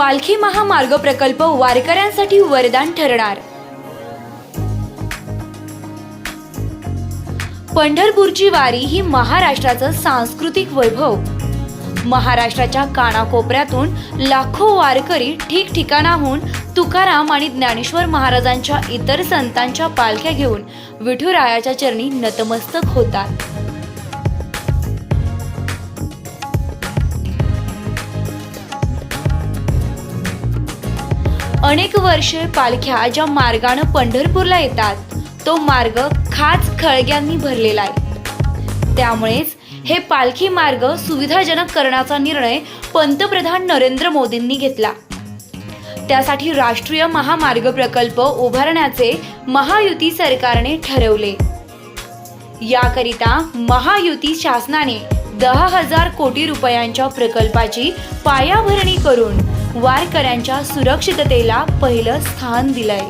पालखी महामार्ग प्रकल्प वारकऱ्यांसाठी वरदान ठरणार. पंढरपूरची वारी ही महाराष्ट्राचं सांस्कृतिक वैभव. महाराष्ट्राच्या कानाकोपऱ्यातून लाखो वारकरी ठिकठिकाणाहून तुकाराम आणि ज्ञानेश्वर महाराजांच्या इतर संतांच्या पालख्या घेऊन विठुरायाच्या चरणी नतमस्तक होतात. अनेक वर्षे पालख्या ज्या मार्गानं पंढरपूरला येतात तो मार्ग खाच खळग्यांनी भरलेला आहे. त्यामुळेच हे पालखी मार्ग सुविधाजनक करण्याचा निर्णय पंतप्रधान नरेंद्र मोदींनी घेतला. त्यासाठी राष्ट्रीय महामार्ग प्रकल्प उभारण्याचे महायुती सरकारने ठरवले. याकरिता महायुती शासनाने दहा हजार कोटी रुपयांच्या प्रकल्पाची पायाभरणी करून वारकऱ्यांच्या सुरक्षिततेला पहिलं स्थान दिलंय.